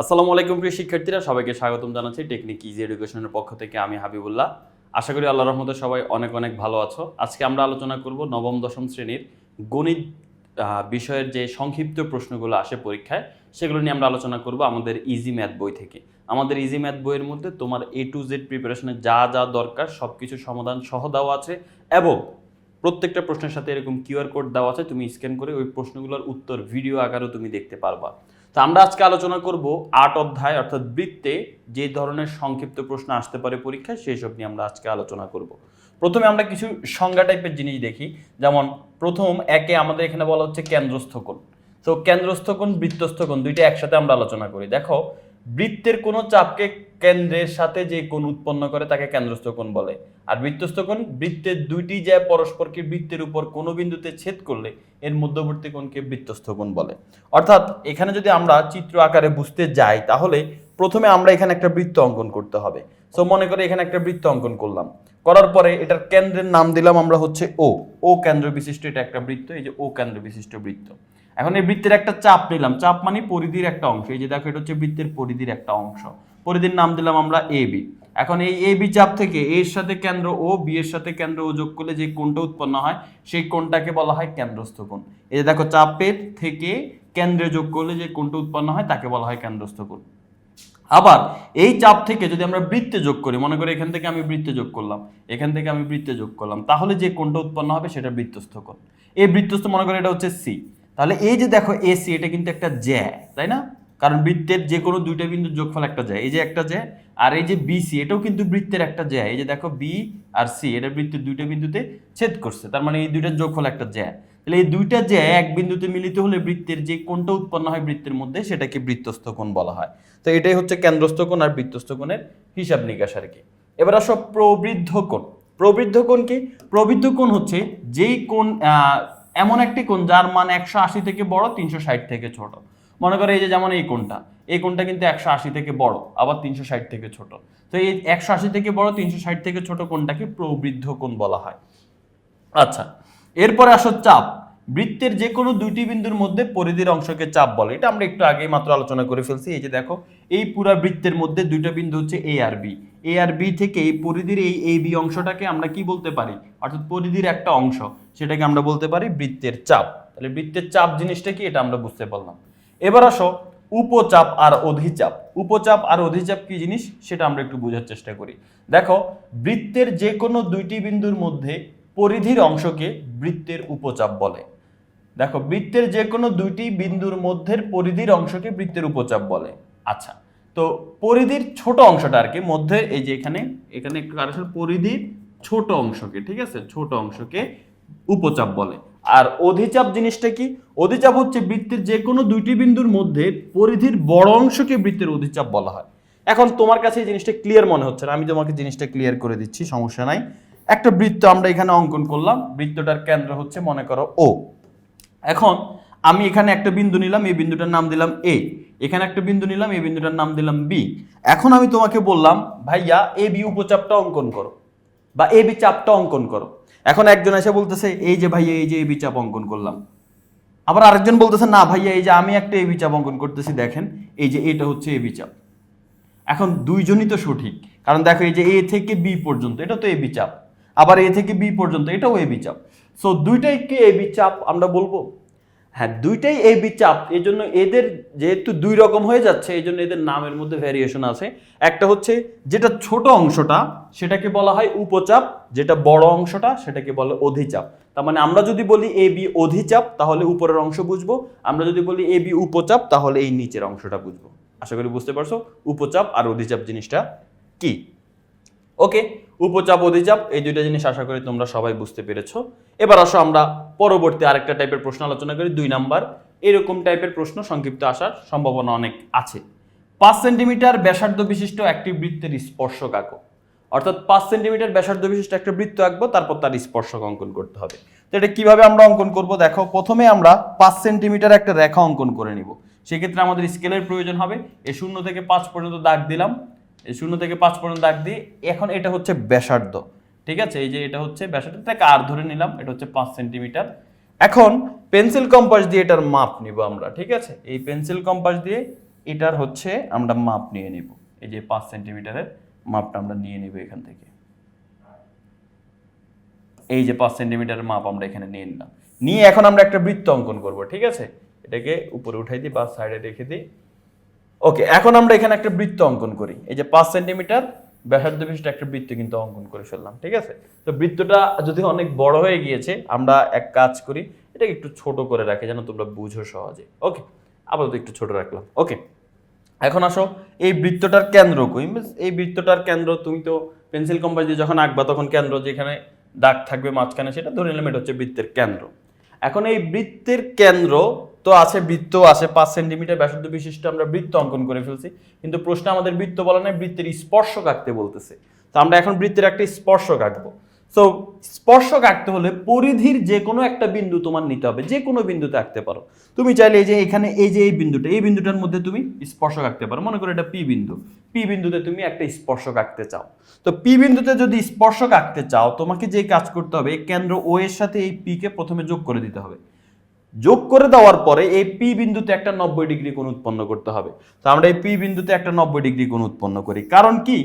আসসালামু আলাইকুম প্রিয় শিক্ষার্থীরা, সবাইকে স্বাগতম জানাচ্ছি টেকনিক ইজি এডুকেশনের পক্ষ থেকে আমি হাবিবুল্লাহ। আশা করি আল্লাহ রহমতে সবাই অনেক অনেক ভালো আছো। আজকে আমরা আলোচনা করব নবম, দশম শ্রেণির গণিত বিষয়ের যে সংক্ষিপ্ত প্রশ্নগুলো আসে পরীক্ষায়, সেগুলো নিয়ে আমরা আলোচনা করব আমাদের ইজি ম্যাথ বই থেকে। আমাদের ইজি ম্যাথ বইয়ের মধ্যে তোমার এ টু জেড প্রিপারেশনে যা যা দরকার সব কিছু সমাধান সহ দেওয়া আছে এবং প্রত্যেকটা প্রশ্নের সাথে এরকম কিউআর কোড দেওয়া আছে, তুমি স্ক্যান করে ওই প্রশ্নগুলোর উত্তর ভিডিও আকারেও তুমি দেখতে পারবা। তো আমরা আজকে আলোচনা করব আট অধ্যায়, অর্থাৎ বৃত্তে যে ধরনের সংক্ষিপ্ত প্রশ্ন আসতে পারে পরীক্ষায়, সেই সব নিয়ে আমরা আজকে আলোচনা করব। প্রথমে আমরা কিছু সংজ্ঞা টাইপের জিনিস দেখি। যেমন, প্রথম, একে আমাদের এখানে বলা হচ্ছে কেন্দ্রস্থ কোণ তো কেন্দ্রস্থ কোণ বৃত্তস্থ কোণ দুইটা একসাথে আমরা আলোচনা করি। দেখো বৃত্তের কোনো চাপকে কেন্দ্রের সাথে যে কোণ উৎপন্ন করে তাকে কেন্দ্রস্থ কোণ বলে। আর বৃত্তস্থ কোণ বৃত্তের দুইটি যে পরস্পরকে বৃত্তের উপর কোনো বিন্দুতে ছেদ করলে, এর মধ্যবর্তী কোণকে বৃত্তস্থ কোণ বলে। অর্থাৎ এখানে যদি আমরা চিত্র আকারে বুঝতে যাই, তাহলে প্রথমে আমরা এখানে একটা বৃত্ত অঙ্কন করতে হবে। সো মনে করে এখানে একটা বৃত্ত অঙ্কন করলাম। করার পরে এটার কেন্দ্রের নাম দিলাম আমরা হচ্ছে ও ও কেন্দ্র বিশিষ্ট এটা একটা বৃত্ত, এই যে ও কেন্দ্র বিশিষ্ট বৃত্ত। এখন এই বৃত্তের একটা চাপ নিলাম। চাপ মানে পরিধির একটা অংশ। এই যে দেখো, এটা হচ্ছে বৃত্তের পরিধির একটা অংশ। পরিধির নাম দিলাম আমরা এ বি। এখন এই এ বি চাপ থেকে এর সাথে কেন্দ্র ও বি এর সাথে কেন্দ্র ও যোগ করলে যে কোণটা উৎপন্ন হয়, সেই কোণটাকে বলা হয় কেন্দ্রস্থ কোণ। এই যে দেখো, চাপের থেকে কেন্দ্রে যোগ করলে যে কোণটা উৎপন্ন হয়, তাকে বলা হয় কেন্দ্রস্থ কোণ। আবার এই চাপ থেকে যদি আমরা বৃত্তে যোগ করি, মনে করি এখান থেকে আমি বৃত্তে যোগ করলাম, এখান থেকে আমি বৃত্তে যোগ করলাম, তাহলে যে কোণটা উৎপন্ন হবে সেটা বৃত্তস্থ কোণ। এই বৃত্তস্থ মনে করি এটা হচ্ছে সি। তাহলে এই যে দেখো এসি এটা কিন্তু একটা জ্যা, তাই না? কারণ বৃত্তের যে কোনো দুইটা বিন্দুর যোগফল একটা জ্যা, এই যে একটা জ্যা, আর এই যে বিসি এটাও কিন্তু বৃত্তের একটা জ্যা, এই যে দেখো বি আর সি এটা বৃত্তের দুইটা বিন্দুতে ছেদ করছে, তার মানে এই দুইটার যোগফল একটা জ্যা। তাহলে এই দুইটা জ্যা এক বিন্দুতে মিলিত হলে বৃত্তের যে কোনটা উৎপন্ন হয় বৃত্তের মধ্যে, সেটাকে বৃত্তস্থ কোণ বলা হয়। তো এটাই হচ্ছে কেন্দ্রস্থ কোণ আর বৃত্তস্থ কোণের হিসাব নিকাশ আর কি। এবার আসো প্রবৃদ্ধ কোণ। প্রবৃদ্ধ কোণ কি? প্রবৃদ্ধ কোণ হচ্ছে যেই কোণ এমন একটি কোণ যার মান একশো আশি থেকে বড়, তিনশো ষাট থেকে ছোট। মনে করো এই যে যেমন এই কোণটা এই কোণটা কিন্তু একশো আশি থেকে বড়, আবার তিনশো ষাট থেকে ছোট। তো এই একশো আশি থেকে বড়, তিনশো ষাট থেকে ছোট কোণটাকে প্রবৃদ্ধ কোণ বলা হয়। আচ্ছা এরপরে আসো চাপ। বৃত্তের যে কোনো দুইটি বিন্দুর মধ্যে পরিধির অংশকে চাপ বলে। এটা আমরা একটু আগেই মাত্র আলোচনা করে ফেলছি। এই যে দেখো, এই পুরা বৃত্তের মধ্যে দুইটা বিন্দু হচ্ছে এ আর বি এ আর বি থেকে এই পরিধির এই এ বি অংশটাকে আমরা কি বলতে পারি? অর্থাৎ পরিধির একটা অংশ, সেটাকে আমরা বলতে পারি বৃত্তের চাপ। তাহলে বৃত্তের চাপ জিনিসটা কি? এটা আমরা বুঝতে পারলাম। এবার আসো, উপচাপ আর অধিচাপ। উপচাপ আর অধিচাপ কি জিনিস? সেটা আমরা একটু বোঝার চেষ্টা করি। দেখো, বৃত্তের যে কোনো দুইটি বিন্দুর মধ্যে পরিধির অংশকে বৃত্তের উপচাপ বলে। দেখো, বৃত্তের যে কোনো দুইটি বিন্দুর মধ্যে পরিধির অংশকে বৃত্তের উপচাপ বলে। আচ্ছা তো পরিধির ছোট অংশটা আর কি, মধ্যে এই যে এখানে এখানে একটু কারেকশন, পরিধির ছোট অংশকে, ঠিক আছে, ছোট অংশকে উপচাপ বলে। আর অধিচাপ জিনিসটা কি? অধিচাপ হচ্ছে বৃত্তের যে কোনো দুইটি বিন্দুর মধ্যে পরিধির বড় অংশকে বৃত্তের অধিচাপ বলা হয়। এখন তোমার কাছে এই জিনিসটা ক্লিয়ার মনে হচ্ছে না, আমি তোমাকে জিনিসটা ক্লিয়ার করে দিচ্ছি, সমস্যা নাই। একটা বৃত্ত আমরা এখানে অঙ্কন করলাম, বৃত্তটার কেন্দ্র হচ্ছে, মনে করো ও এখন আমি এখানে একটা বিন্দু নিলাম, এই বিন্দুটার নাম দিলাম এ এখানে একটা বিন্দু নিলাম, এই বিন্দুটার নাম দিলাম বি এখন আমি তোমাকে বললাম, ভাইয়া এ বি উপচাপটা অঙ্কন করো বা এ বি চাপটা অঙ্কন করো। এখন একজন এসে বলতেছে, এই যে ভাইয়া, এই যে এ বি চাপ অঙ্কন করলাম। আবার আরেকজন বলতেছে, না ভাইয়া, এই যে আমি একটা এ বি চাপ অঙ্কন করতেছি, দেখেন, এই যে এটা হচ্ছে এ বি চাপ। এখন দুইজনই তো সঠিক, কারণ দেখো, এই যে এ থেকে বি পর্যন্ত, এটা তো এ বি চাপ। আবার এ থেকে বি পর্যন্ত, এটাও এবি চাপ। সো দুইটাই কি এবি চাপ আমরা বলব? হ্যাঁ দুইটাই এবি চাপ এই জন্য এদের যেহেতু দুই রকম হয়ে যাচ্ছে এই জন্য এদের নামের মধ্যে ভ্যারিয়েশন আছে। একটা হচ্ছে যেটা ছোট অংশটা, সেটাকে বলা হয় উপচাপ, যেটা বড় অংশটা, সেটাকে বলে অধিচাপ। তার মানে আমরা যদি বলি এ বি অধিচাপ, তাহলে উপরের অংশ বুঝব। আমরা যদি বলি এ বি উপচাপ, তাহলে এই নিচের অংশটা বুঝব। আশা করি বুঝতে পারছ? উপচাপ আর অধিচাপ জিনিসটা কি? ওকে উপচাপ, অধিচাপ, এই দুইটা জিনিস আশা করি তোমরা সবাই বুঝতে পেরেছ। এবার আসো আমরা পরবর্তী আরেকটা টাইপের প্রশ্ন আলোচনা করি, দুই নাম্বার। এরকম টাইপের প্রশ্ন সংক্ষিপ্ত আসার সম্ভাবনা অনেক আছে। পাঁচ সেন্টিমিটার ব্যাসার্ধ বিশিষ্ট একটি বৃত্তের স্পর্শক আঁকো। অর্থাৎ পাঁচ সেন্টিমিটার ব্যাসার্ধ বিশিষ্ট একটা বৃত্ত আঁকবো, তারপর তার স্পর্শক অঙ্কন করতে হবে। তো এটা কীভাবে আমরা অঙ্কন করব? দেখো, প্রথমে আমরা পাঁচ সেন্টিমিটার একটা রেখা অঙ্কন করে নিব। সেক্ষেত্রে আমাদের স্কেলের প্রয়োজন হবে। এ শূন্য থেকে পাঁচ পর্যন্ত দাগ দিলাম। এই শূন্য থেকে পাঁচ পর্যন্ত দাগ দিয়ে এখন এটা হচ্ছে ব্যাসার্ধ। ঠিক আছে? এই যে এটা হচ্ছে ব্যাসার্ধ থেকে আর ধরে নিলাম, এটা হচ্ছে পাঁচ সেন্টিমিটার। এখন পেন্সিল কম্পাস দিয়ে এটার মাপ নিব আমরা, ঠিক আছে? এই পেন্সিল কম্পাস দিয়ে এটার হচ্ছে আমরা মাপ নিয়ে নিব। এই যে পাঁচ সেন্টিমিটারের মাপটা আমরা নিয়ে নিব এখান থেকে। এই যে পাঁচ সেন্টিমিটারের মাপ আমরা এখানে নিয়ে নিলাম। নিয়ে এখন আমরা একটা বৃত্ত অঙ্কন করব, ঠিক আছে? এটাকে উপরে উঠাই দিই বা সাইডে রেখে দিই। ওকে এখন আমরা এখানে একটা বৃত্ত অঙ্কন করি। এই যে পাঁচ সেন্টিমিটার, ব্যাসার্ধ বিশিষ্ট একটা বৃত্ত কিন্তু অঙ্কন করে ফেললাম, ঠিক আছে? তো বৃত্তটা যদি অনেক বড় হয়ে গিয়েছে, আমরা এক কাজ করি, এটাকে একটু ছোট করে রাখি যেন তোমরা বুঝো সহজে। ওকে আপাতত একটু ছোট রাখলাম। ওকে এখন আসো। এই বৃত্তটার কেন্দ্র কই? এই বৃত্তটার কেন্দ্র, তুমি তো পেন্সিল কম্পাস দিয়ে যখন আঁকবা, তখন কেন্দ্র যেখানে দাগ থাকবে মাঝখানে, সেটা ধরে নিলাম, এটা হচ্ছে বৃত্তের কেন্দ্র। এখন এই বৃত্তের কেন্দ্র তো আছে বৃত্ত, আছে পাঁচ সেন্টিমিটার ব্যাসার্ধ বিশিষ্ট আমরা বৃত্ত অঙ্কন করে ফেলছি। কিন্তু প্রশ্ন আমাদের বৃত্ত বলা নয়, বৃত্তের স্পর্শক আঁকতে বলতেছে। তো আমরা এখন বৃত্তের একটা স্পর্শক আঁকবো। সো স্পর্শক আঁকতে হলে পরিধির যে কোনো একটা বিন্দু তোমার নিতে হবে যে কোনো বিন্দুতে আঁকতে পারো। তুমি চাইলে এই যে এখানে এই যে এই বিন্দুটা, এই বিন্দুটার মধ্যে তুমি স্পর্শক আঁকতে পারো। মনে করো এটা পি বিন্দু। পি বিন্দুতে তুমি একটা স্পর্শক আঁকতে চাও। তো পি বিন্দুতে যদি স্পর্শক আঁকতে চাও, তোমাকে যে কাজ করতে হবে কেন্দ্র ও এর সাথে এই পি কে প্রথমে যোগ করে দিতে হবে। যোগ করে দেওয়ার পরে এই পি বিন্দুতে একটা নব্বই ডিগ্রি কোণ উৎপন্ন করতে হবে। তো আমরা এই পি বিন্দুতে একটা নব্বই ডিগ্রি কোণ উৎপন্ন করি। কারণ কি?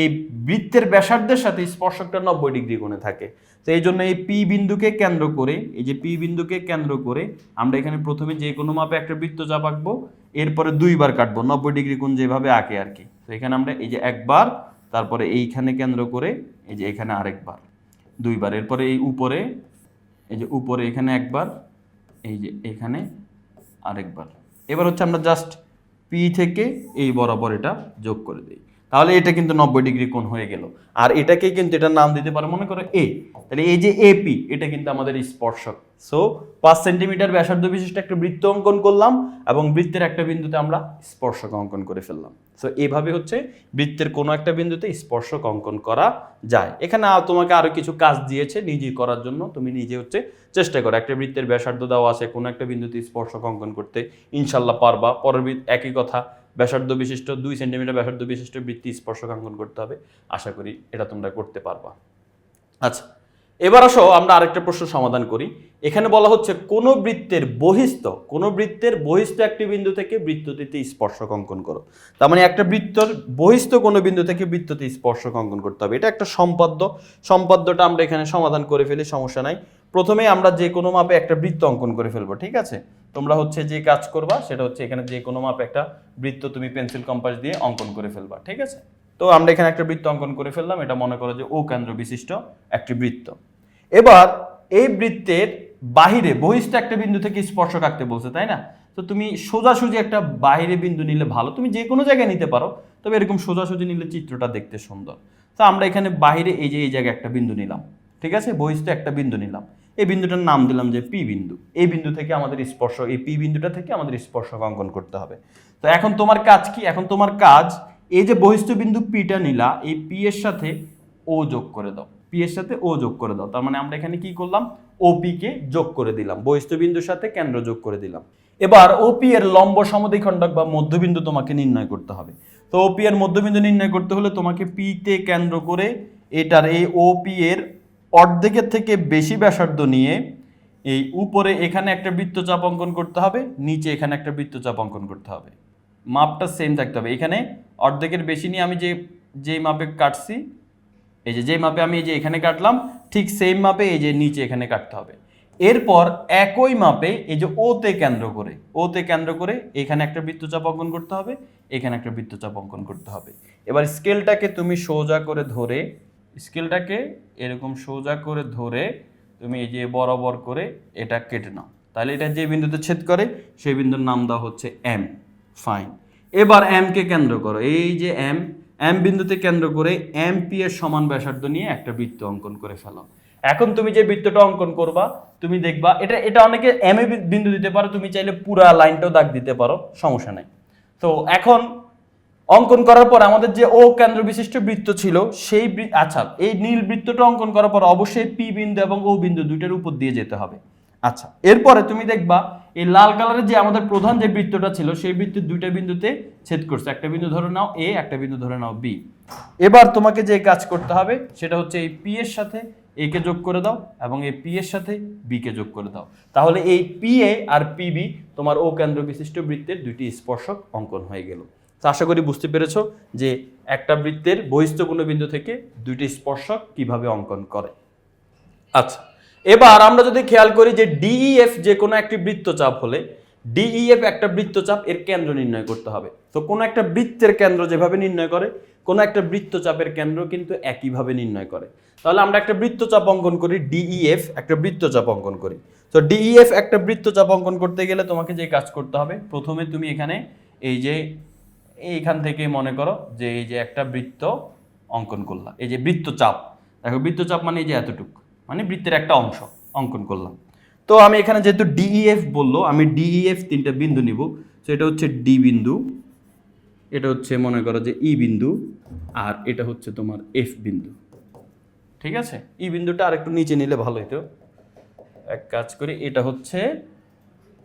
এই বৃত্তের ব্যাসার্ধের সাথে স্পর্শকটা নব্বই ডিগ্রি কোণে থাকে। তো এই জন্য এই পি বিন্দুকে কেন্দ্র করে, এই যে পি বিন্দুকে কেন্দ্র করে আমরা এখানে প্রথমে যে কোনো মাপে একটা বৃত্ত চাপ আঁকবো, এরপরে দুইবার কাটবো, নব্বই ডিগ্রি কোণ যেভাবে আঁকে আর কি। তো এখানে আমরা এই যে একবার, তারপরে এইখানে কেন্দ্র করে, এই যে এখানে আরেকবার, দুইবার। এরপরে এই উপরে, এই যে উপরে এখানে একবার এই যে এখানে আরেকবার। এবার হচ্ছে আমরা জাস্ট পি থেকে এই বরাবর এটা যোগ করে দিই। তাহলে এটা কিন্তু নব্বই ডিগ্রি কোণ হয়ে গেল। আর এটাকে কিন্তু এটার নাম দিতে পারো মনে করো এ তাহলে এই যে এপি এটা কিন্তু আমাদের স্পর্শক। সো পাঁচ সেন্টিমিটার ব্যাসার্ধ বিশিষ্ট একটা বৃত্ত অঙ্কন করলাম এবং বৃত্তের একটা বিন্দুতে আমরা স্পর্শক অঙ্কন করে ফেললাম। সো এইভাবে হচ্ছে বৃত্তের কোনো একটা বিন্দুতে স্পর্শক অঙ্কন করা যায়। এখানে তোমাকে আরও কিছু কাজ দিয়েছে নিজে করার জন্য। তুমি নিজে হচ্ছে চেষ্টা করো। একটা বৃত্তের ব্যাসার্ধ দেওয়া আছে, কোনো একটা বিন্দুতে স্পর্শক অঙ্কন করতে। ইনশাল্লাহ পারবা। পরের একই কথা। ব্যাসার্ধ বিশিষ্ট, দুই সেন্টিমিটার ব্যাসার্ধ বিশিষ্ট বৃত্তি স্পর্শক অঙ্কন করতে হবে। আশা করি এটা তোমরা করতে পারবা। আচ্ছা এবার আসো আমরা আরেকটা প্রশ্ন সমাধান করি। এখানে বলা হচ্ছে, কোন বৃত্তের বহিস্থ, কোন বৃত্তের বহিস্থ একটি বিন্দু থেকে বৃত্তটিতে স্পর্শক অঙ্কন করো। তার মানে একটা বৃত্তর বহিস্থ কোনো বিন্দু থেকে বৃত্ততে স্পর্শক অঙ্কন করতে হবে। এটা একটা সম্পাদ্য। সম্পাদ্যটা আমরা এখানে সমাধান করে ফেলি, সমস্যা নাই। প্রথমে আমরা যে কোনো মাপে একটা বৃত্ত অঙ্কন করে ফেলব, ঠিক আছে? তোমরা হচ্ছে যে কাজ করবা, সেটা হচ্ছে এখানে যে কোনো মাপে একটা বৃত্ত তুমি পেন্সিল কম্পাস দিয়ে অঙ্কন করে ফেলবা, ঠিক আছে? তো আমরা এখানে একটা বৃত্ত অঙ্কন করে ফেললাম, এটা মনে করো যে ও কেন্দ্র বিশিষ্ট একটি বৃত্ত। এবার এই বৃত্তের বাহিরে বহিষ্ঠ একটা বিন্দু থেকে স্পর্শক আঁকতে বলছে, তাই না? তো তুমি সোজাসুজি একটা বাইরে বিন্দু নিলে ভালো, তুমি যে কোনো জায়গায় নিতে পারো, তবে এরকম সোজাসুজি নিলে চিত্রটা দেখতে সুন্দর। তো আমরা এখানে বাইরে এই যে, এই জায়গায় একটা বিন্দু নিলাম, ঠিক আছে? বহিষ্ঠ একটা বিন্দু নিলাম। এই বিন্দুটার নাম দিলাম যে পি বিন্দু। এই বিন্দু থেকে আমাদের স্পর্শ, এই পি বিন্দুটা থেকে আমাদের স্পর্শক অঙ্কন করতে হবে। তো এখন তোমার কাজ কি? এখন তোমার কাজ, এই যে বহিষ্ঠ বিন্দু পিটা নিলা, এই পি এর সাথে ও যোগ করে দাও। পি এর সাথে ও যোগ করে দাও। তার মানে আমরা এখানে কি করলাম? ওপি কে যোগ করে দিলাম। বহিষ্ঠ বিন্দুর সাথে কেন্দ্র যোগ করে দিলাম। এবার ওপি এর লম্ব সমদ্বিখণ্ডক বা মধ্যবিন্দু তোমাকে নির্ণয় করতে হবে। তো ওপি এর মধ্যবিন্দু নির্ণয় করতে হলে তোমাকে পি তে কেন্দ্র করে এটার এই ওপি এর অর্ধেকের থেকে বেশি ব্যাসার্ধ নিয়ে এই উপরে এখানে একটা বৃত্তচাপ অঙ্কন করতে হবে, নিচে এখানে একটা বৃত্তচাপ অঙ্কন করতে হবে। মাপটা সেম থাকতে হবে। এখানে অর্ধেকের বেশি নিয়ে আমি যে যেই মাপে কাটছি, এই যে যে মাপে আমি এই যে এখানে কাটলাম, ঠিক সেম মাপে এই যে নিচে এখানে কাটতে হবে। এরপর একই মাপে এই যে ওতে কেন্দ্র করে ওতে কেন্দ্র করে এখানে একটা বৃত্তচাপ অঙ্কন করতে হবে, এখানে একটা বৃত্তচাপ অঙ্কন করতে হবে। এবার স্কেলটাকে তুমি সোজা করে ধরে স্কেলটাকে এরকম সোজা করে ধরে তুমি এই যে বরাবর করে এটা কেটে নাও। তাহলে এটা যে বিন্দুতে ছেদ করে, সেই বিন্দুর নাম দেওয়া হচ্ছে এম ফাইন এবার এম কে কেন্দ্র করো। এই যে এম এম বিন্দুতে কেন্দ্র করে এম পি এর সমান ব্যাসার্ধ নিয়ে একটা বৃত্ত অঙ্কন করে ফেলো। এখন তুমি যে বৃত্তটা অঙ্কন করবা, তুমি দেখবা, এটা এটা অনেকে এম এ বিন্দু দিতে পারো, তুমি চাইলে পুরা লাইনটাও দাগ দিতে পারো, সমস্যা নাই। তো এখন অঙ্কন করার পর আমাদের যে ও কেন্দ্র বিশিষ্ট বৃত্ত ছিল, সেই আচ্ছা এই নীল বৃত্তটা অঙ্কন করার পর অবশ্যই পি বিন্দু এবং ও বিন্দু দুইটার উপর দিয়ে যেতে হবে। আচ্ছা এরপরে তুমি দেখবা, এই লাল কালারের যে আমাদের প্রধান যে বৃত্তটা ছিল, সেই বৃত্তের দুইটা বিন্দুতে ছেদ করছে। একটা বিন্দু ধরে নাও এ একটা বিন্দু ধরে নাও বি এবার তোমাকে যে কাজ করতে হবে, সেটা হচ্ছে এই পি এর সাথে এ কে যোগ করে দাও এবং এই পি এর সাথে বি কে যোগ করে দাও। তাহলে এই P A R P B তোমার ও কেন্দ্র বিশিষ্ট বৃত্তের দুইটি স্পর্শক অঙ্কন হয়ে গেল। তো আশা করি বুঝতে পেরেছ যে একটা বৃত্তের বহিস্থ কোনো বিন্দু থেকে দুইটি স্পর্শক কীভাবে অঙ্কন করে। আচ্ছা এবার আমরা যদি খেয়াল করি যে ডিইএফ যে কোনো একটি বৃত্তচাপ হলে ডিইএফ একটা বৃত্তচাপ এর কেন্দ্র নির্ণয় করতে হবে। তো কোনো একটা বৃত্তের কেন্দ্র যেভাবে নির্ণয় করে, কোনো একটা বৃত্তচাপের কেন্দ্র কিন্তু একইভাবে নির্ণয় করে। তাহলে আমরা একটা বৃত্তচাপ অঙ্কন করি ডিইএফ একটা বৃত্তচাপ অঙ্কন করি। তো ডিইএফ একটা বৃত্তচাপ অঙ্কন করতে গেলে তোমাকে যে কাজ করতে হবে, প্রথমে তুমি এখানে এই যে এইখান থেকে মনে করো যে এই যে একটা বৃত্ত অঙ্কন করলাম। এই যে বৃত্তচাপ, দেখো বৃত্তচাপ মানে এই যে এতটুকু মানে বৃত্তের একটা অংশ অঙ্কন করলাম। তো আমি এখানে যেহেতু ডিইএফ বলল, আমি ডিইএফ তিনটা বিন্দু নিব তো এটা হচ্ছে ডি বিন্দু, এটা হচ্ছে মনে করো যে ই বিন্দু, আর এটা হচ্ছে তোমার এফ বিন্দু। ঠিক আছে? ই বিন্দুটা আর একটু নিচে নিলে ভালো হতো এক কাজ করি, এটা হচ্ছে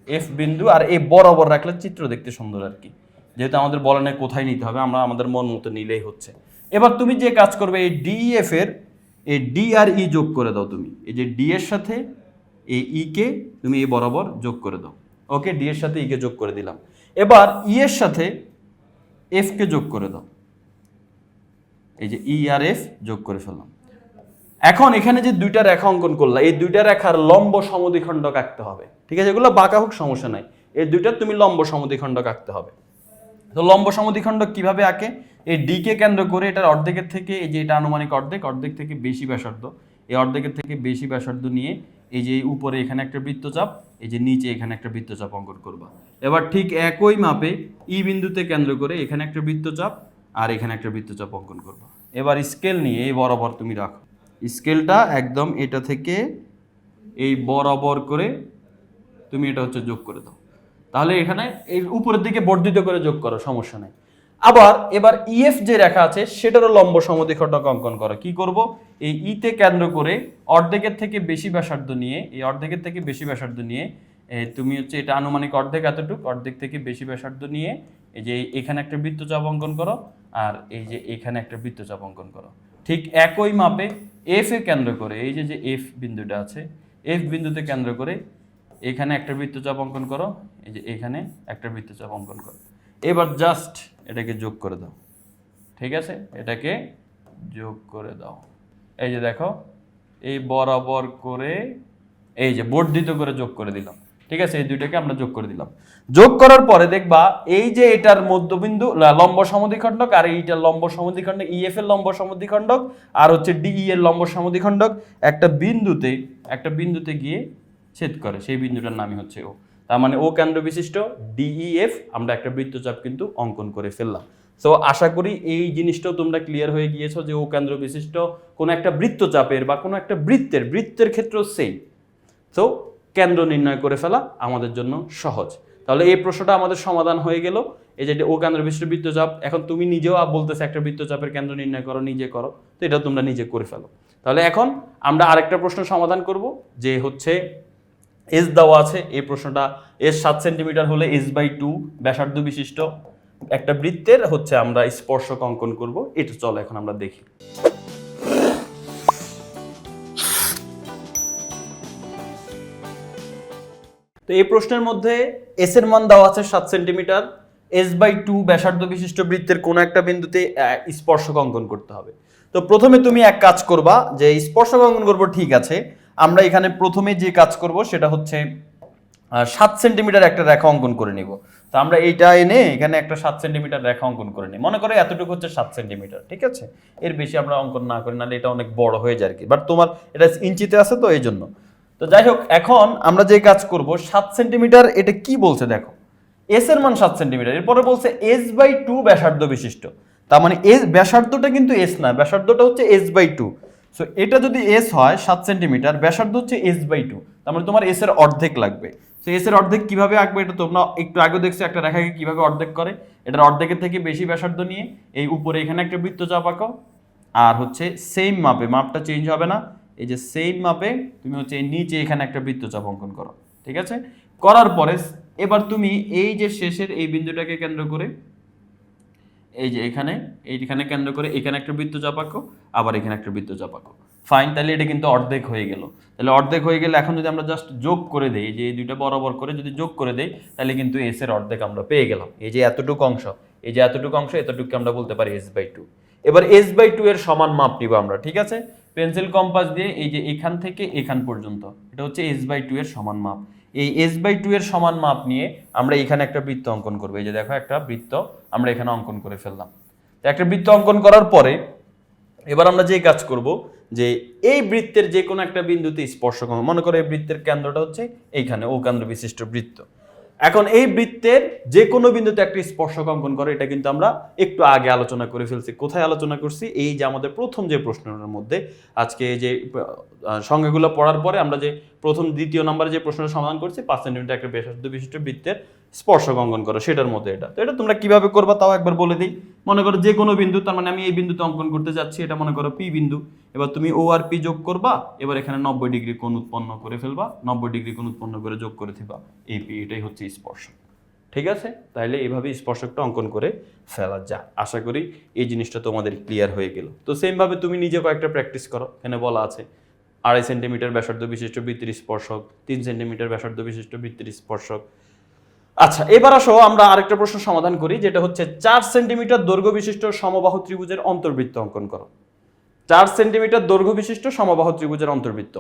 এফ বিন্দু, আর এ বরাবর রাখলে চিত্র দেখতে সুন্দর আর কি। যেহেতু আমাদের বলা নেই কোথায় নিতে হবে, আমরা আমাদের মন মতো নিলেই হচ্ছে। এবার তুমি যে কাজ করবে, এই ডিএফ এর, এই ডি আর ই যোগ করে দাও তুমি। এই যে ডি এর সাথে এই ই কে তুমি এই বরাবর যোগ করে দাও। ওকে ডি এর সাথে ই কে যোগ করে দিলাম। এবার ই এর সাথে এফ কে যোগ করে দাও। এই যে ই আর এফ যোগ করে ফেললাম। এখন এখানে যে দুইটা রেখা অঙ্কন করলা, এই দুইটা রেখার লম্ব সমদ্বিখণ্ডক আঁকতে হবে। ঠিক আছে, এগুলো বাঁকা হোক, সমস্যা নাই। এই দুইটা তুমি লম্ব সমদ্বিখণ্ডক আঁকতে হবে। তো লম্ব সমদ্বিখণ্ডক কীভাবে আঁকে? এই ডি কে কেন্দ্র করে এটার অর্ধেকের থেকে এই যে এটা আনুমানিক অর্ধেক অর্ধেক থেকে বেশি ব্যাসার্ধ। এই অর্ধেকের থেকে বেশি ব্যাসার্ধ নিয়ে এই যে উপরে এখানে একটা বৃত্তচাপ, এই যে নিচে এখানে একটা বৃত্তচাপ অঙ্কন করবা। এবার ঠিক একই মাপে ই বিন্দুতে কেন্দ্র করে এখানে একটা বৃত্তচাপ আর এখানে একটা বৃত্তচাপ অঙ্কন করবা। এবার স্কেল নিয়ে এই বরাবর তুমি রাখো। স্কেলটা একদম এটা থেকে এই বরাবর করে তুমি এটা হচ্ছে যোগ করে দাও। তাহলে এখানে এই উপরের দিকে বর্ধিত করে যোগ করো, সমস্যা নেই। আবার এবার ইএফ যে রেখা আছে, সেটারও লম্ব সমদ্বিখণ্ডক অঙ্কন করো। কি করব? এই ইতে কেন্দ্র করে অর্ধেকের থেকে বেশি ব্যাসার্ধ নিয়ে, এই অর্ধেকের থেকে বেশি ব্যাসার্ধ নিয়ে তুমি হচ্ছে এটা আনুমানিক অর্ধেক এতটুক, অর্ধেক থেকে বেশি ব্যাসার্ধ নিয়ে, এই যে এখানে একটা বৃত্তচাপ অঙ্কন করো, আর এই যে এখানে একটা বৃত্তচাপ অঙ্কন করো। ঠিক একই মাপে এফ এ কেন্দ্র করে, এই যে যে এফ বিন্দুটা আছে এফ বিন্দুতে কেন্দ্র করে এখানে একটা বৃত্তচাপ অঙ্কন করো, এই যে এখানে একটা বৃত্তচাপ অঙ্কন করো। এবার জাস্ট এটাকে যোগ করে দাও। ঠিক আছে? এটাকে যোগ করে দাও। এই যে দেখো, এই বরাবর করে, এই যে বর্ধিত করে যোগ করে দিলাম। ঠিক আছে? এই দুইটাকে আমরা যোগ করে দিলাম। যোগ করার পরে দেখবা, এই যে এটার মধ্যবিন্দু লম্ব সমদ্বিখণ্ডক আর এইটার লম্ব সমদ্বিখণ্ডক ইএফ এর লম্ব সমদ্বিখণ্ডক আর হচ্ছে ডিই এর লম্ব সমদ্বিখণ্ডক, একটা বিন্দুতে একটা বিন্দুতে গিয়ে ছেদ করে, সেই বিন্দুটার নামই হচ্ছে ও তার মানে ও কেন্দ্র বিশিষ্ট ডিইএফ আমরা একটা বৃত্তচাপ কিন্তু অঙ্কন করে ফেললাম। সো আশা করি এই জিনিসটাও তোমরা ক্লিয়ার হয়ে গিয়েছো যে ও কেন্দ্র বিশিষ্ট কোনো একটা বৃত্তচাপের বা কোনো একটা বৃত্তের বৃত্তের ক্ষেত্রেও সেম তো কেন্দ্র নির্ণয় করে ফেলা আমাদের জন্য সহজ। তাহলে এই প্রশ্নটা আমাদের সমাধান হয়ে গেল। এই যে ও কেন্দ্র বিশিষ্ট বৃত্তচাপ, এখন তুমি নিজেও বলতেছে একটা বৃত্তচাপের কেন্দ্র নির্ণয় করো, নিজে করো। তো এটা তোমরা নিজে করে ফেলো। তাহলে এখন আমরা আরেকটা প্রশ্ন সমাধান করব, যে হচ্ছে এস দেওয়া আছে, এই প্রশ্নটা এস সাত সেন্টিমিটার হলে এস বাই টু ব্যাসার্ধ বিশিষ্ট। একটা বৃত্তের হচ্ছে আমরা স্পর্শক অঙ্কন করব, এটা চলো এখন আমরা দেখি। তো এই প্রশ্নের মধ্যে এস এর মান দেওয়া আছে সাত সেন্টিমিটার এস বাই টু ব্যাসার্ধ বিশিষ্ট বৃত্তের কোনো একটা বিন্দুতে স্পর্শক অঙ্কন করতে হবে। তো প্রথমে তুমি এক কাজ করবা, যে স্পর্শক অঙ্কন করব ঠিক আছে আমরা এখানে প্রথমে যে কাজ করব সেটা হচ্ছে সাত সেন্টিমিটার একটা রেখা অঙ্কন করে নিব। তো আমরা এইটা এনে এখানে একটা সাত সেন্টিমিটার রেখা অঙ্কন করে নিই। মনে করো এতটুকু হচ্ছে সাত সেন্টিমিটার, ঠিক আছে? এর বেশি আমরা অঙ্কন না করি, নাহলে এটা অনেক বড় হয়ে যায় আর কি। বাট তোমার এটা ইঞ্চিতে আছে তো এই জন্য তো যাই হোক, এখন আমরা যে কাজ করব, সাত সেন্টিমিটার এটা কি বলছে দেখো? এস এর মান সাত সেন্টিমিটার, এরপরে বলছে এস বাই টু ব্যাসার্ধ বিশিষ্ট। তার মানে এস ব্যাসার্ধটা কিন্তু এস না, ব্যাসার্ধটা হচ্ছে এস বাই টু সো এটা যদি এস হয়, সাত সেন্টিমিটার ব্যাসার্ধ হচ্ছে এস বাই টু তার মানে তোমার এস এর অর্ধেক লাগবে। তো এস এর অর্ধেক কীভাবে আঁকবে এটা তোমরা একটু আগে দেখছ, একটা রেখাকে কীভাবে অর্ধেক করে। এটার অর্ধেকের থেকে বেশি ব্যাসার্ধ নিয়ে এই উপরে এখানে একটা বৃত্তচাপ আঁকো। আর হচ্ছে সেম মাপে, মাপটা চেঞ্জ হবে না। এই যে সেম মাপে তুমি হচ্ছে নিচে এখানে একটা বৃত্তচাপ অঙ্কন করো। ঠিক আছে? করার পরে, এবার তুমি এই যে শেষের এই বিন্দুটাকে কেন্দ্র করে এই যে এখানে, এইখানে কেন্দ্র করে এখানে একটা বৃত্তচাপ আঁকো আবার এখানে একটা বৃত্তচাপ আঁকো ফাইন তাহলে এটা কিন্তু অর্ধেক হয়ে গেল। তাহলে অর্ধেক হয়ে গেলে এখন যদি আমরা জাস্ট যোগ করে দেই, যে এই দুইটা বরাবর করে যদি যোগ করে দেই, তাহলে কিন্তু এস এর অর্ধেক আমরা পেয়ে গেলাম। এই যে এতটুকু অংশ, এই যে এতটুকু অংশ এতটুকু আমরা বলতে পারি এস বাই টু এবার এস বাই টু এর সমান মাপ নিব আমরা, ঠিক আছে? পেন্সিল কম্পাস দিয়ে এই যে এখান থেকে এখান পর্যন্ত, এটা হচ্ছে এস বাই টু এর সমান মাপ। এই এস বাই টু এর সমান মাপ নিয়ে আমরা এখানে একটা বৃত্ত অঙ্কন করব। এই যে দেখো একটা বৃত্ত, আমরা এখানে অঙ্কন করে ফেললাম। একটা বৃত্ত অঙ্কন করার পরে এবার আমরা যে কাজ করব, যে এই বৃত্তের যে কোনো একটা বিন্দুতে স্পর্শক মনে করো এই বৃত্তের কেন্দ্রটা হচ্ছে এইখানে, ও কেন্দ্র বিশিষ্ট বৃত্ত। এখন এই বৃত্তের যে কোনো বিন্দুতে একটা স্পর্শক অঙ্কন করে, এটা কিন্তু আমরা একটু আগে আলোচনা করে ফেলছি। কোথায় আলোচনা করছি? এই যে আমাদের প্রথম যে প্রশ্নটার মধ্যে, আজকে যে সংখ্যাগুলো পড়ার পরে আমরা যে প্রথম দ্বিতীয় নম্বরে যে প্রশ্নটা সমাধান করছি, পাঁচ সেন্টিমিটার একটা ব্যাসার্ধ বিশিষ্ট বৃত্তের স্পর্শক অঙ্কন করো, সেটার মধ্যে এটা। তো এটা তোমরা কীভাবে করবা তাও একবার বলে দিই। মনে করো যে কোনো বিন্দু, তার মানে আমি এই বিন্দুতে অঙ্কন করতে যাচ্ছি, এটা মনে করো পি বিন্দু। এবার তুমি ও আর পি যোগ করবা, এবার এখানে নব্বই ডিগ্রি কোণ উৎপন্ন করে ফেলবা, নব্বই ডিগ্রি কোণ উৎপন্ন করে যোগ করে দিবা। এই পি এটাই হচ্ছে স্পর্শক ঠিক আছে? তাহলে এইভাবে স্পর্শকটা অঙ্কন করে ফেলা যায় আশা করি এই জিনিসটা তোমাদের ক্লিয়ার হয়ে গেল। তো সেমভাবে তুমি নিজে কয়েকটা প্র্যাকটিস করো, এখানে বলা আছে। আড়াই সেন্টিমিটার ব্যাসার্ধ বিশিষ্ট বৃত্তির স্পর্শক, তিন সেন্টিমিটার ব্যাসার্ধ বিশিষ্ট বৃত্তির স্পর্শক। আচ্ছা এবার আসো আমরা আরেকটা প্রশ্ন সমাধান করি, যেটা হচ্ছে চার সেন্টিমিটার দৈর্ঘ্য বিশিষ্ট সমবাহু ত্রিভুজের অন্তর্বৃত্ত অঙ্কন করো। চার সেন্টিমিটার দৈর্ঘ্য বিশিষ্ট সমবাহু ত্রিভুজের অন্তর্বৃত্ত।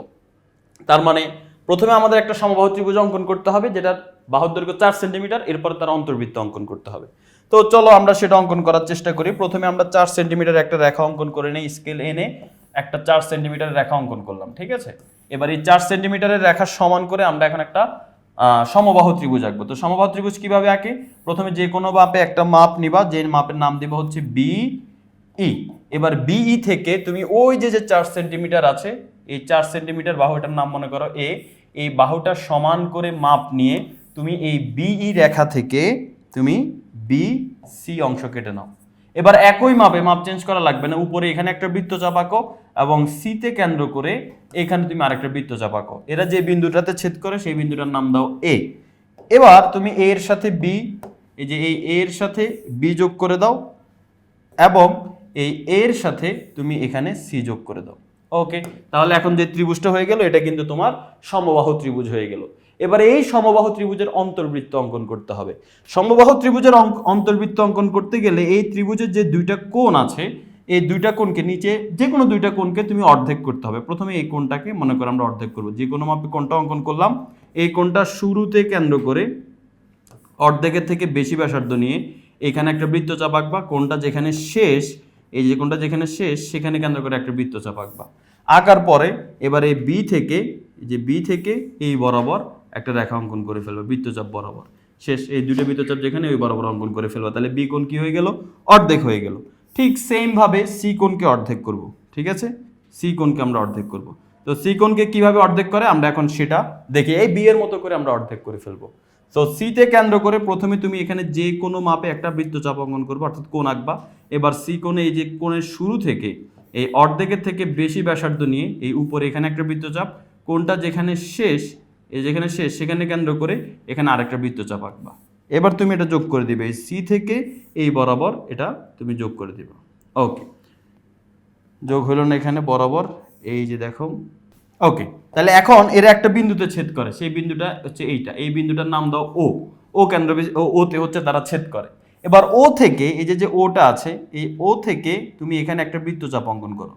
তার মানে প্রথমে আমাদের একটা সমবাহু ত্রিভুজ অঙ্কন করতে হবে, যেটার বাহুর দৈর্ঘ্য চার সেন্টিমিটার, এরপর তার অন্তর্বৃত্ত অঙ্কন করতে হবে। তো চলো আমরা সেটা অঙ্কন করার চেষ্টা করি। প্রথমে আমরা চার সেন্টিমিটার একটা রেখা অঙ্কন করে নিই, স্কেল এনে একটা চার সেন্টিমিটার রেখা অঙ্কন করলাম, ঠিক আছে? এবার এই চার সেন্টিমিটারের রেখা সমান করে আমরা এখন একটা সমবাহু ত্রিভুজ আঁকবো। তো সমবাহু ত্রিভুজ কীভাবে আঁকে? প্রথমে যে কোনো মাপে একটা মাপ নিবা, যে মাপের নাম দিব হচ্ছে বি ই এবার বিই থেকে তুমি ওই যে যে চার সেন্টিমিটার আছে, এই চার সেন্টিমিটার বাহুটার নাম মনে করো এ এই বাহুটা সমান করে মাপ নিয়ে তুমি এই বিই রেখা থেকে তুমি বি সি অংশ কেটে নাও। এবার একই মাপে মাপ চেঞ্জ করা লাগবে না। উপরে এখানে একটা বৃত্তচাপ আঁকো এবং সিতে কেন্দ্র করে এখানে তুমি আরেকটা বৃত্তচাপ আঁকো এরা যে বিন্দুটাতে ছেদ করে সেই বিন্দুটার নাম দাও এ এবার তুমি এ এর সাথে বি এই যে এই এর সাথে বি যোগ করে দাও এবং এই এর সাথে তুমি এখানে সি যোগ করে দাও। ওকে তাহলে এখন যে ত্রিভুজটা হয়ে গেল, এটা কিন্তু তোমার সমবাহু ত্রিভুজ হয়ে গেল। এবার এই সমবাহু ত্রিভুজের অন্তর্বৃত্ত অঙ্কন করতে হবে। সমবাহু ত্রিভুজের অন্তর্বৃত্ত অঙ্কন করতে গেলে এই ত্রিভুজের যে দুইটা কোণ আছে, এই দুইটা কোণকে নিচে, যে কোনো দুইটা কোণকে তুমি অর্ধেক করতে হবে। প্রথমে এই কোণটাকে মনে করো আমরা অর্ধেক করব। যে কোনো মাপে কোণটা অঙ্কন করলাম, এই কোণটা শুরুতে কেন্দ্র করে অর্ধেকের থেকে বেশি ব্যাসার্ধ নিয়ে এখানে একটা বৃত্তচাপ আঁকবা কোনটা যেখানে শেষ, এই যে কোনটা যেখানে শেষ, সেখানে কেন্দ্র করে একটা বৃত্তচাপ আঁকবা। আঁকার পরে এবার এই বি থেকে যে বি থেকে এই বরাবর একটা রেখা অঙ্কন করে ফেলবে বৃত্তচাপ বরাবর। শেষ, এই দুটো বৃত্তচাপ যেখানে ওই বরাবর অঙ্কন করে ফেলবে। তাহলে বি কোণ কি হয়ে গেল? অর্ধেক হয়ে গেল। ঠিক সেম ভাবে সি কোণকে অর্ধেক করব, ঠিক আছে? সি কোণকে আমরা অর্ধেক করব। তো সি কোণকে কীভাবে অর্ধেক করে? আমরা এখন সেটা দেখি, এই বি এর মতো করে আমরা অর্ধেক করে ফেলব। তো সিতে কেন্দ্র করে প্রথমে তুমি এখানে যে কোনো মাপে একটা বৃত্তচাপ অঙ্কন করবে, অর্থাৎ কোণ আঁকবা। এবার সি কোণে এই যে কোণের শুরু থেকে, এই অর্ধেকের থেকে বেশি ব্যাসার্ধ নিয়ে এই উপরে এখানে একটা বৃত্তচাপ কোণটা যেখানে শেষ এই যেখানে শেষ, সেখানে কেন্দ্র করে এখানে আরেকটা বৃত্তচাপ আঁকবা। এবার তুমি এটা যোগ করে দিবে, এই সি থেকে এই বরাবর এটা তুমি যোগ করে দিবে। ওকে যোগ হলো না এখানে বরাবর, এই যে দেখো। ওকে তাহলে এখন এরা একটা বিন্দুতে ছেদ করে, সেই বিন্দুটা হচ্ছে এইটা, এই বিন্দুটার নাম দাও ও ও কেন্দ্র ওতে হচ্ছে তারা ছেদ করে। এবার ও থেকে এই যে যে ওটা আছে, এই ও থেকে তুমি এখানে একটা বৃত্তচাপ অঙ্কন করো।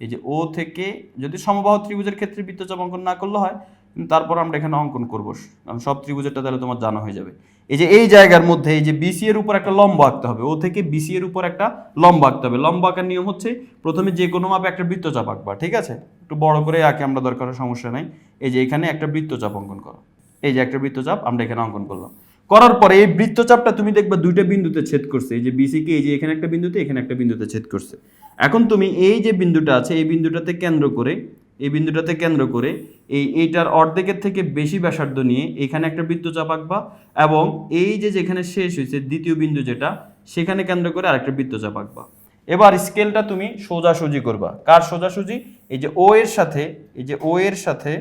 এই যে ও থেকে, যদি সমবাহু ত্রিভুজের ক্ষেত্রে বৃত্তচাপ অঙ্কন না করলে হয় তারপর আমরা এখানে অঙ্কন করব। কারণ সব ত্রিভুজেরটা তাহলে তোমার জানা হয়ে যাবে। এই যে এই জায়গার মধ্যে এই যে বিসি এর উপর একটা লম্ব আঁকতে হবে, ও থেকে বিসি এর উপর একটা লম্ব আঁকতে হবে। লম্ব আঁকার নিয়ম হচ্ছে প্রথমে যে কোনো মাপে একটা বৃত্তচাপ আঁকবা, ঠিক আছে? একটু বড় করে আঁকে আমরা, দরকার সমস্যা নাই। এই যে এখানে একটা বৃত্তচাপ অঙ্কন করো। এই যে একটা বৃত্তচাপ আমরা এখানে অঙ্কন করলাম। করার পরে এই বৃত্তচাপটা তুমি দেখবে দুইটা বিন্দুতে ছেদ করছে। এই যে বিসি কে, এই যে এখানে একটা বিন্দুতে, এখানে একটা বিন্দুতে ছেদ করছে। এখন তুমি এই যে বিন্দুটা আছে, এই বিন্দুটাতে কেন্দ্র করে এই বিন্দুটাতে কেন্দ্র করে এই এইটার অর্ধেকের থেকে বেশি ব্যাসার্ধ নিয়ে এখানে একটা বৃত্তচাপ আঁকবা এবং এই যে যেখানে শেষ হয়েছে দ্বিতীয় বিন্দু যেটা, সেখানে কেন্দ্র করে আরেকটা বৃত্তচাপ আঁকবা। এবার স্কেলটা তুমি সোজাসুজি করবা। কার সোজাসুজি? এই যে ও এর সাথে, এই যে ও এর সাথে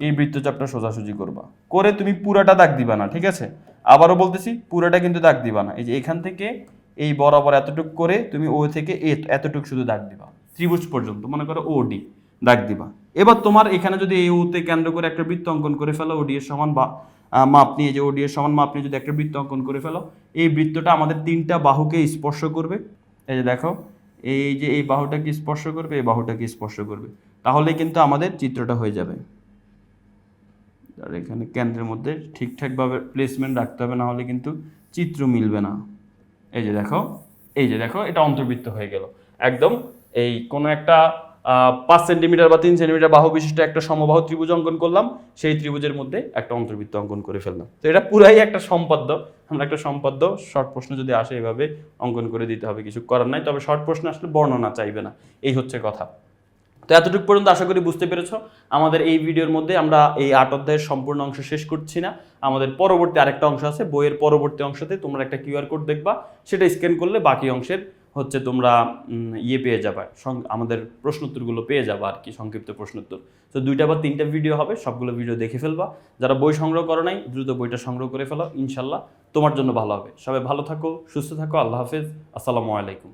এই বৃত্তচাপটা সোজাসুজি করবা। করে তুমি পুরাটা দাগ দিবা না, ঠিক আছে? আবারও বলতেছি, পুরাটা কিন্তু দাগ দিবা না। এই যে এখান থেকে এই বরাবর এতটুক করে তুমি ও থেকে এতটুক শুধু দাগ দিবা। ত্রিভুজ পর্যন্ত, মনে করো ও ডি দাগ দিবা। এবার তোমার এখানে যদি এই উতে কেন্দ্র করে একটা বৃত্ত অঙ্কন করে ফেলো ওডি এর সমান বা মাপ নিয়ে যে ওডি এর সমান মাপ নিয়ে যদি একটা বৃত্ত অঙ্কন করে ফেলো, এই বৃত্তটা আমাদের তিনটা বাহুকে স্পর্শ করবে। এই যে দেখো, এই যে এই বাহুটাকে স্পর্শ করবে, এই বাহুটাকে স্পর্শ করবে। তাহলে কিন্তু আমাদের চিত্রটা হয়ে যাবে। আর এখানে কেন্দ্রের মধ্যে ঠিকঠাকভাবে প্লেসমেন্ট রাখতে হবে না হলে কিন্তু চিত্র মিলবে না। এই যে দেখো, এই যে দেখো, এটা অন্তর্বৃত্ত হয়ে গেল। একদম এই কোনো একটা পাঁচ সেন্টিমিটার বা তিন সেন্টিমিটার বাহু বিশিষ্ট একটা সমবাহু ত্রিভুজ অঙ্কন করলাম, সেই ত্রিভুজের মধ্যে একটা অন্তর্বৃত্ত অঙ্কন করে ফেললাম। তো এটা পুরাই একটা সম্পাদ্য। আমরা একটা সম্পাদ্য, শর্ট প্রশ্ন যদি আসে এভাবে অঙ্কন করে দিতে হবে, কিছু করার নাই, তবে শর্ট প্রশ্ন আসলে বর্ণনা চাইবে না। এই হচ্ছে কথা। তো এতটুকু পর্যন্ত আশা করি বুঝতে পেরেছ। আমাদের এই ভিডিওর মধ্যে আমরা এই আট অধ্যায়ের সম্পূর্ণ অংশ শেষ করছি না। আমাদের পরবর্তী আরেকটা অংশ আছে, বইয়ের পরবর্তী অংশতে তোমরা একটা কিউআর কোড দেখবা। সেটা স্ক্যান করলে বাকি অংশের হচ্ছে তোমরা ইয়ে পেয়ে যাবে আমাদের প্রশ্নোত্তরগুলো পেয়ে যাবে আর কি, সংক্ষিপ্ত প্রশ্নোত্তর। তো দুইটা বা তিনটা ভিডিও হবে, সবগুলো ভিডিও দেখে ফেলবা। যারা বই সংগ্রহ করো নাই, দ্রুত বইটা সংগ্রহ করে ফেলো, ইনশাল্লাহ তোমার জন্য ভালো হবে। সবাই ভালো থাকো, সুস্থ থাকো, আল্লাহ হাফেজ, আসসালামু আলাইকুম।